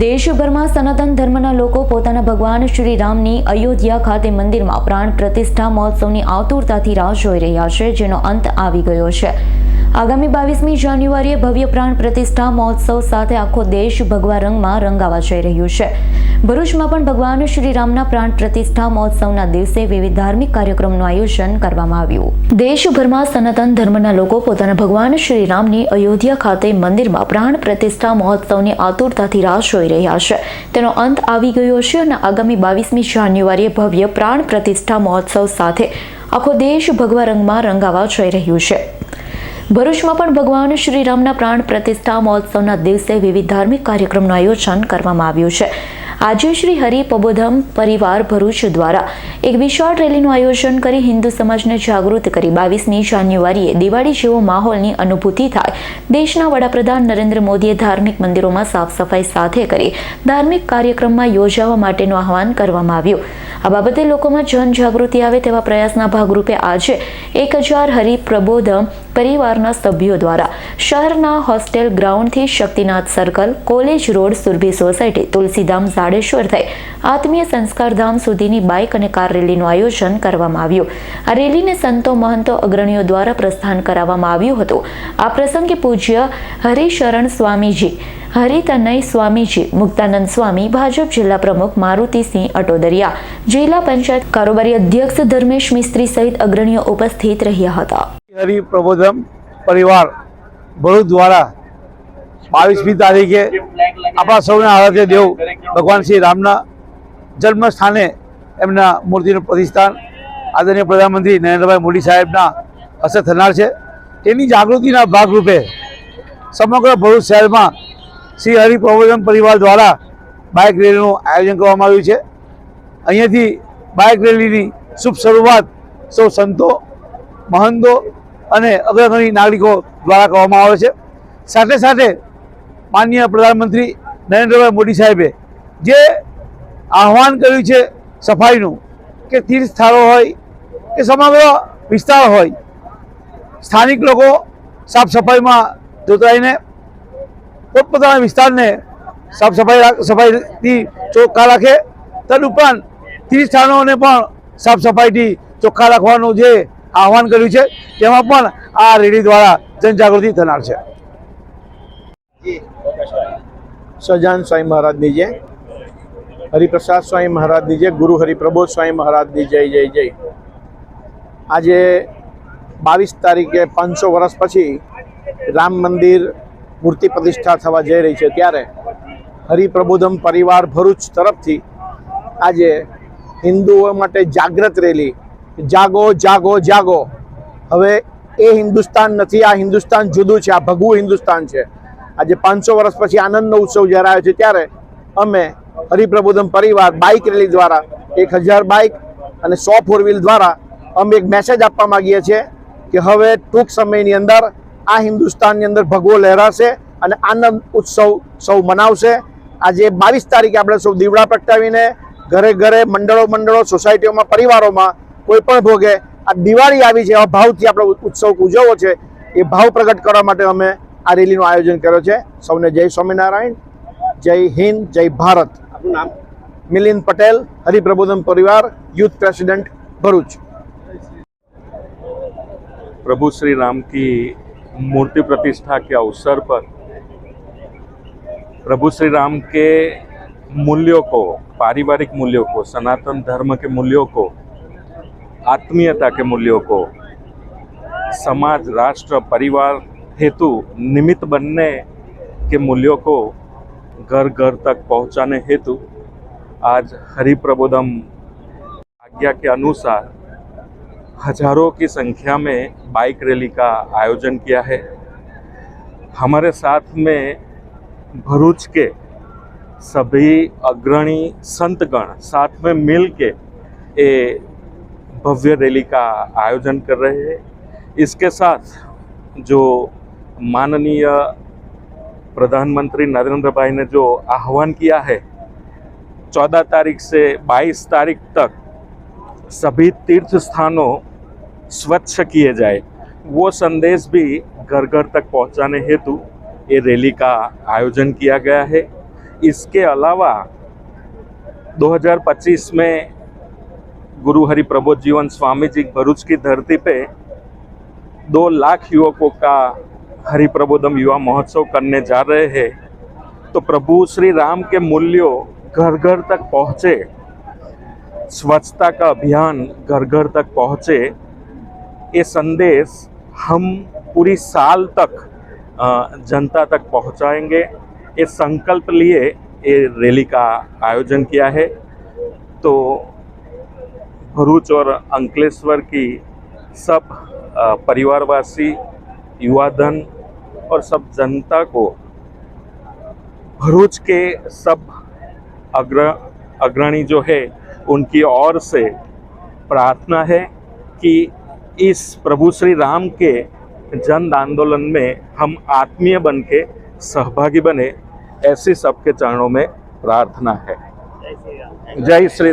દેશભરમાં સનાતન ધર્મના લોકો પોતાના ભગવાન શ્રી રામની અયોધ્યા ખાતે મંદિરમાં પ્રાણ પ્રતિષ્ઠા મહોત્સવની આતુરતાથી રાહ જોઈ રહ્યા છે, જેનો અંત આવી ગયો છે. આગામી બાવીસમી જાન્યુઆરીએ ભવ્ય પ્રાણ પ્રતિષ્ઠા મહોત્સવ સાથે આખો દેશ ભગવા રંગમાં રંગાવા જઈ રહ્યું છે. ભરૂચમાં પણ ભગવાન શ્રી રામના પ્રાણ પ્રતિષ્ઠા મહોત્સવના દિવસે વિવિધ ધાર્મિક કાર્યક્રમનું આયોજન કરવામાં આવ્યું. દેશભરમાં સનાતન ધર્મના લોકો પોતાના ભગવાન શ્રી રામની અયોધ્યા ખાતે મંદિરમાં પ્રાણ પ્રતિષ્ઠા મહોત્સવની આતુરતાથી રાહ જોઈ રહ્યા છે. તેનો અંત આવી ગયો છે અને આગામી બાવીસમી જાન્યુઆરીએ ભવ્ય પ્રાણ પ્રતિષ્ઠા મહોત્સવ સાથે આખો દેશ ભગવા રંગમાં રંગાવા જઈ રહ્યું છે. ભરૂચમાં પણ ભગવાન શ્રી રામના પ્રાણ પ્રતિષ્ઠા મહોત્સવના દિવસે વિવિધ ધાર્મિક કાર્યક્રમનું આયોજન કરવામાં આવ્યું છે. આજે શ્રી હરિ પબોધમ પરિવાર ભરૂચ દ્વારા એક વિશાળ રેલીનું આયોજન કરી હિન્દુ સમાજને જાગૃત કરી બાવીસમી જાન્યુઆરીએ દિવાળી જેવો માહોલની અનુભૂતિ થાય. દેશના વડાપ્રધાન નરેન્દ્ર મોદીએ ધાર્મિક મંદિરોમાં સાફ સફાઈ સાથે કરી ધાર્મિક કાર્યક્રમમાં યોજાવા માટેનું આહવાન કરવામાં આવ્યું. આ બાબતે લોકોમાં જનજાગૃતિ આવે તેવા પ્રયાસના ભાગરૂપે આજે એક હજાર હરિપ્રબોધમ પરિવારના સભ્યો દ્વારા શહેરના hostel ગ્રાઉન્ડથી Shaktinath circle, college road, Surabhi society, Tulsidham, Zadeshwar થઈ આત્મીય સંસ્કારધામ સુધીની બાઇક અને કાર રેલીનું આયોજન કરવામાં આવ્યું. આ રેલીને સંતો મહંતો અગ્રણીઓ દ્વારા પ્રસ્થાન કરાવવામાં આવ્યું હતું. આ પ્રસંગે પૂજ્ય હરિશરણ સ્વામીજી, હરિતનય સ્વામીજી, મુક્તાનંદ સ્વામી, ભાજપ જિલ્લા પ્રમુખ મારુતિસિંહ અટોદરિયા, જિલ્લા પંચાયત કારોબારી અધ્યક્ષ ધર્મેશ મિસ્ત્રી સહિત અગ્રણીઓ ઉપસ્થિત રહ્યા હતા. હરિ પ્રબોધમ પરિવાર ભરૂચ દ્વારા બાવીસમી તારીખે આપણા સૌના આરાધ્ય દેવ ભગવાન શ્રી રામના જન્મ સ્થાને એમના મૂર્તિનું પ્રતિષ્ઠાન આદરણીય પ્રધાનમંત્રી નરેન્દ્રભાઈ મોદી સાહેબના અસર થનાર છે. તેની જાગૃતિના ભાગરૂપે સમગ્ર ભરૂચ શહેરમાં શ્રી હરિ પ્રબોધન પરિવાર દ્વારા બાઇક રેલીનું આયોજન કરવામાં આવ્યું છે. અહીંયાથી બાઇક રેલીની શુભ શરૂઆત સૌ સંતો, મહંતો અને અગ્રગણી નાગરિકો દ્વારા કરવામાં આવે છે. સાથે સાથે માનનીય પ્રધાનમંત્રી નરેન્દ્રભાઈ મોદી સાહેબે જે આહવાન કર્યું છે સફાઈનું કે તીર્થ સ્થળો હોય કે સમગ્ર વિસ્તાર હોય, સ્થાનિક લોકો સાફ સફાઈમાં જોતરાઈને પોતપોતાના વિસ્તારને સાફ સફાઈ સફાઈથી ચોખ્ખા રાખે. તદુપરાંત તીર્થ સ્થાનોને પણ સાફ સફાઈથી ચોખ્ખા રાખવાનું જે આહવાન કર્યું છે. તેમાં પણ આ રેલી દ્વારા જનજાગૃતિ થનાર છે. સજાન સ્વામી મહારાજની જય. હરિપ્રસાદ સ્વામી મહારાજની જય. ગુરુ હરિપ્રબોધ સ્વામી મહારાજની જય જય જય. આજે બાવીસ તારીખે પાંચસો વર્ષ પછી રામ મંદિર મૂર્તિ પ્રતિષ્ઠા થવા જઈ રહી છે. ત્યારે હરિપ્રબોધમ પરિવાર ભરૂચ તરફથી આજે હિન્દુઓ માટે જાગૃત રેલી જાગો જાગો જાગો. હવે એ હિન્દુસ્તાન નથી, આ હિન્દુસ્તાન જુદું છે, આ ભગવું હિન્દુસ્તાન છે. આજે પાંચસો વર્ષ પછી આનંદનો ઉત્સવ જ્યારે આવ્યો છે, ત્યારે અમે હરિપ્રબોધન પરિવાર બાઇક રેલી દ્વારા એક હજાર બાઇક અને સો ફોર વ્હીલ દ્વારા અમે એક મેસેજ આપવા માંગીએ છીએ કે હવે ટૂંક સમયની અંદર આ હિન્દુસ્તાનની અંદર ભગવો લહેરાશે અને આનંદ ઉત્સવ સૌ મનાવશે. આજે બાવીસ તારીખે આપણે સૌ દીવડા પ્રગટાવીને ઘરે ઘરે, મંડળો મંડળો, સોસાયટીઓમાં, પરિવારોમાં કોઈ પણ ભોગે આ દિવાળી આવી છે એવા ભાવથી આપણે ઉત્સવ ઉજવવો છે એ ભાવ પ્રગટ કરવા માટે અમે આ રેલીનું આયોજન કર્યો છે સૌને જય સ્વામિનારાયણ જય હિન્દ જય ભારત આપનું નામ મિલિંદ પટેલ હરિપ્રબોધન પરિવાર યુથ પ્રેસિડેન્ટ ભરૂચ प्रभु श्री राम की मूर्ति प्रतिष्ठा के अवसर पर प्रभु श्री राम के मूल्यों को पारिवारिक मूल्यों को सनातन धर्म के मूल्यों को आत्मीयता के मूल्यों को समाज, राष्ट्र, परिवार, हेतु, निमित्त बनने के मूल्यों को घर घर तक पहुँचाने हेतु आज हरि प्रबोधम आज्ञा के अनुसार हज़ारों की संख्या में बाइक रैली का आयोजन किया है। हमारे साथ में भरूच के सभी अग्रणी संतगण साथ में मिल के ये भव्य रैली का आयोजन कर रहे हैं। इसके साथ जो माननीय प्रधानमंत्री नरेंद्र भाई ने जो आह्वान किया है, चौदह तारीख से बाईस तारीख तक सभी तीर्थ स्थानों स्वच्छ किए जाए, वो संदेश भी घर घर तक पहुँचाने हेतु ये रैली का आयोजन किया गया है। इसके अलावा 2025 में गुरु हरि प्रबोध जीवन स्वामी जी भरूच की धरती पे दो लाख युवकों का हरि प्रबोधम युवा महोत्सव करने जा रहे हैं। तो प्रभु श्री राम के मूल्यों घर घर तक पहुँचे, स्वच्छता का अभियान घर घर तक पहुँचे, ये संदेश हम पूरी साल तक जनता तक पहुँचाएँगे। ये संकल्प लिए ये रैली का आयोजन किया है। तो भरूच और अंकलेश्वर की सब परिवारवासी युवाधन और सब जनता को भरूच के सब अग्र अग्रणी जो है उनकी ओर से प्रार्थना है कि इस प्रभु श्री राम के जन आंदोलन में हम आत्मीय बन के सहभागी बने ऐसी सबके चरणों में प्रार्थना है। जय श्री